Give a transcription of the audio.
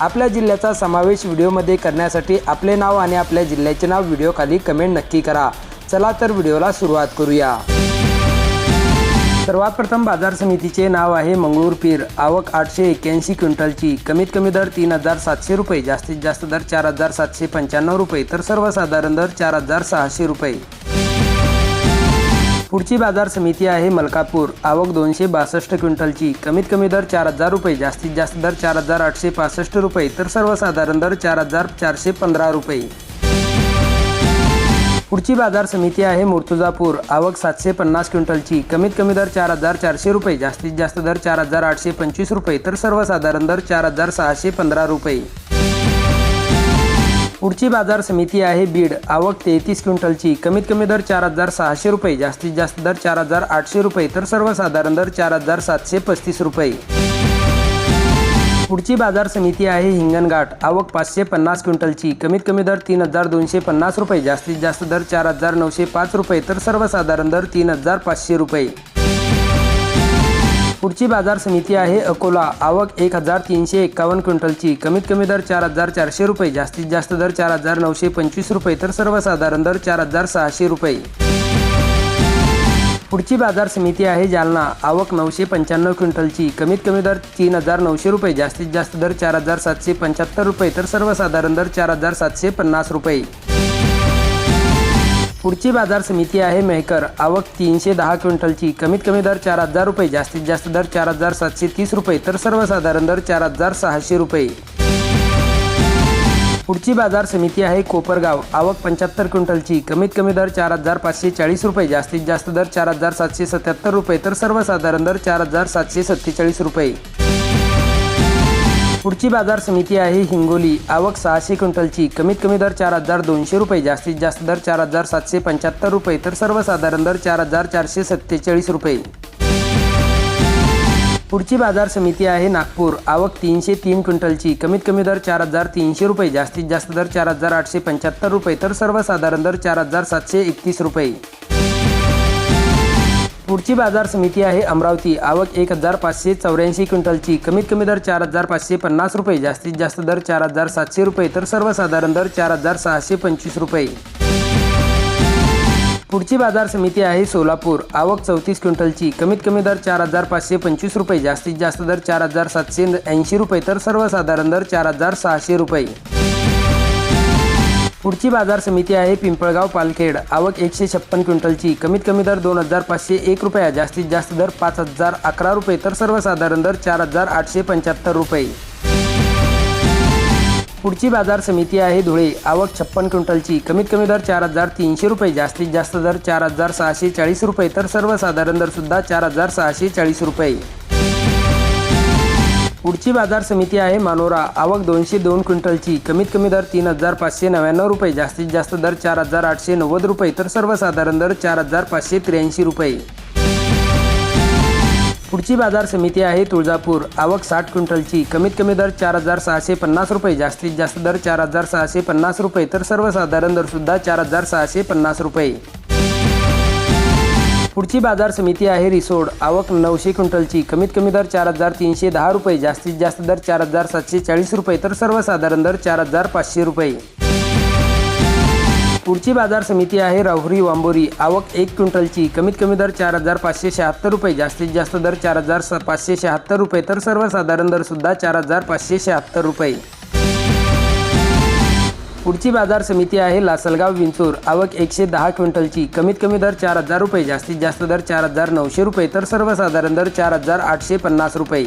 आपल्या जिल्ह्याचा समावेश व्हिडिओमध्ये करण्यासाठी आपले नाव आणि आपल्या जिल्ह्याचे नाव व्हिडिओखाली कमेंट नक्की करा. चला तर व्हिडिओला सुरुवात करूया. सर्वात प्रथम बाजार समितीचे नाव आहे मंगळूर पीर. आवक आठशे एक्क्याऐंशी क्विंटलची. कमीत कमी दर तीन हजार सातशे रुपये जास्तीत जास्त दर चार हजार सातशे पंच्याण्णव रुपये तर सर्वसाधारण दर चार हजार सहाशे रुपये. पुढची बाजार समिती आहे मलकापूर. आवक दोनशे बासष्ट क्विंटलची. कमीत कमी दर चार हजार रुपये जास्तीत जास्त दर चार हजार आठशे पासष्ट रुपये तर सर्वसाधारण दर चार हजार चारशे पंधरा रुपये. पुढची बाजार समिती आहे मुर्तुजापूर. आवक सातशे पन्नास क्विंटलची. कमीत कमी दर चार हजार चारशे रुपये जास्तीत जास्त दर चार हजार आठशे पंचवीस रुपये तर सर्वसाधारण दर चार हजार सहाशे पंधरा रुपये. पुढची बाजार समिती आहे बीड. आवक तेहतीस क्विंटलची. कमीत कमी दर चार हजार सहाशे रुपये. जास्तीत जास्त दर चार हजार आठशे रुपये. तर सर्वसाधारण दर चार हजार सातशे पस्तीस रुपये. पुढची बाजार समिती आहे हिंगणघाट. आवक पाचशे पन्नास क्विंटलची. कमीत कमी दर तीन हजार दोनशे पन्नास रुपये. जास्तीत जास्त दर चार हजार नऊशे पाच रुपये. तर सर्वसाधारण दर तीन हजार पाचशे रुपये. पुढची बाजार समिती आहे अकोला. आवक एक हजार तीनशे एक्कावन्न क्विंटलची. कमीत कमी दर चार हजार चारशे रुपये. जास्तीत जास्त दर चार हजार नऊशे पंचवीस रुपये. तर सर्वसाधारण दर चार हजार सहाशे रुपये. पुढची बाजार समिती आहे जालना. आवक नऊशे पंच्याण्णव क्विंटलची. कमीत कमी दर तीन हजार नऊशे रुपये. जास्तीत जास्त दर चार हजार सातशे पंच्याहत्तर रुपये. तर सर्वसाधारण दर चार हजार सातशे पन्नास रुपये. पुढची बाजार समिती आहे मेहकर. आवक तीनशे दहा क्विंटलची. कमीत कमी दर चार हजार रुपये जास्तीत जास्त दर चार हजार सातशे तीस रुपये तर सर्वसाधारण दर चार हजार सहाशे रुपये. पुढची बाजार समिती आहे कोपरगाव. आवक पंच्याहत्तर क्विंटलची. कमीत कमी दर चार हजार पाचशे चाळीस रुपये जास्तीत जास्त दर चार हजार सातशे सत्याहत्तर रुपये तर सर्वसाधारण दर चार हजार सातशे सत्तेचाळीस रुपये. पुढची बाजार समिती आहे हिंगोली. आवक सहाशे क्विंटलची. कमीत कमी दर चार हजार दोनशे रुपये. जास्तीत जास्त दर चार हजार सातशे पंच्याहत्तर रुपये. तर सर्वसाधारण दर चार हजार चारशे सत्तेचाळीस रुपये. पुढची बाजार समिती आहे नागपूर. आवक तीनशे तीन क्विंटलची. कमीत कमी दर चार हजार तीनशे रुपये. जास्तीत जास्त दर चार हजार आठशे पंच्याहत्तर रुपये. तर सर्वसाधारण दर चार हजार सातशे एकतीस रुपये. पुढची बाजार समिती आहे अमरावती. आवक एक हजार पाचशे चौऱ्याऐंशी क्विंटलची. कमीत कमी दर चार हजार पाचशे पन्नास रुपये. जास्तीत जास्त दर चार हजार सातशे रुपये. तर सर्वसाधारण दर चार हजार सहाशे पंचवीस रुपये. पुढची बाजार समिती आहे सोलापूर. आवक चौतीस क्विंटलची. कमीत कमी दर चार हजार पाचशे पंचवीस रुपये. जास्तीत जास्त दर चार हजार सातशे ऐंशी रुपये. तर सर्वसाधारण दर चार हजार सहाशे रुपये. पुढची बाजार समिती आहे पिंपळगाव पालखेड. आवक एकशे छप्पन क्विंटलची. कमीत कमी दर दोन हजार पाचशे एक रुपया जास्तीत जास्त दर पाच हजार अकरा रुपये तर सर्वसाधारण दर चार हजार आठशे पंच्याहत्तर रुपये. पुढची बाजार समिती आहे धुळे. आवक छप्पन क्विंटलची. कमीत कमी दर चार हजार तीनशे रुपये जास्तीत जास्त दर चार हजार सहाशे चाळीस रुपये तर सर्वसाधारण दर सुद्धा चार हजार सहाशे चाळीस रुपये. पुढची बाजार समिती आहे मानोरा. आवक दोनशे दोन क्विंटलची. कमीत कमी दर तीन हजार पाचशे नव्याण्णव रुपये. जास्तीत जास्त दर चार हजार आठशे नव्वद रुपये. तर सर्वसाधारण दर चार हजार पाचशे त्र्याऐंशी रुपये. पुढची बाजार समिती आहे तुळजापूर. आवक साठ क्विंटलची. कमीत कमी दर चार हजार सहाशे पन्नास रुपये. जास्तीत जास्त दर चार हजार सहाशे पन्नास रुपये. तर सर्वसाधारण दरसुद्धा चार हजार सहाशे पन्नास रुपये. पुढची बाजार समिती आहे रिसोड. आवक नऊशे क्विंटलची. कमीत कमी दर चार हजार तीनशे दहा रुपये. जास्तीत जास्त दर चार हजार सातशे चाळीस रुपये. तर सर्वसाधारण दर चार हजार पाचशे रुपये. पुढची बाजार समिती आहे राहुरी वांबोरी. आवक एक क्विंटलची. कमीत कमी दर चार हजार पाचशे शहात्तर रुपये. जास्तीत जास्त दर चार हजार स पाचशे शहात्तर रुपये. तर सर्वसाधारण दर सुद्धा चार हजार पाचशे शहात्तर रुपये. पुढची बाजार समिती आहे लासलगाव विंचूर. आवक एकशे दहा क्विंटलची. कमीत कमी दर चार हजार रुपये जास्तीत जास्त दर चार हजार नऊशे रुपये तर सर्वसाधारण दर चार हजार आठशे पन्नास रुपये.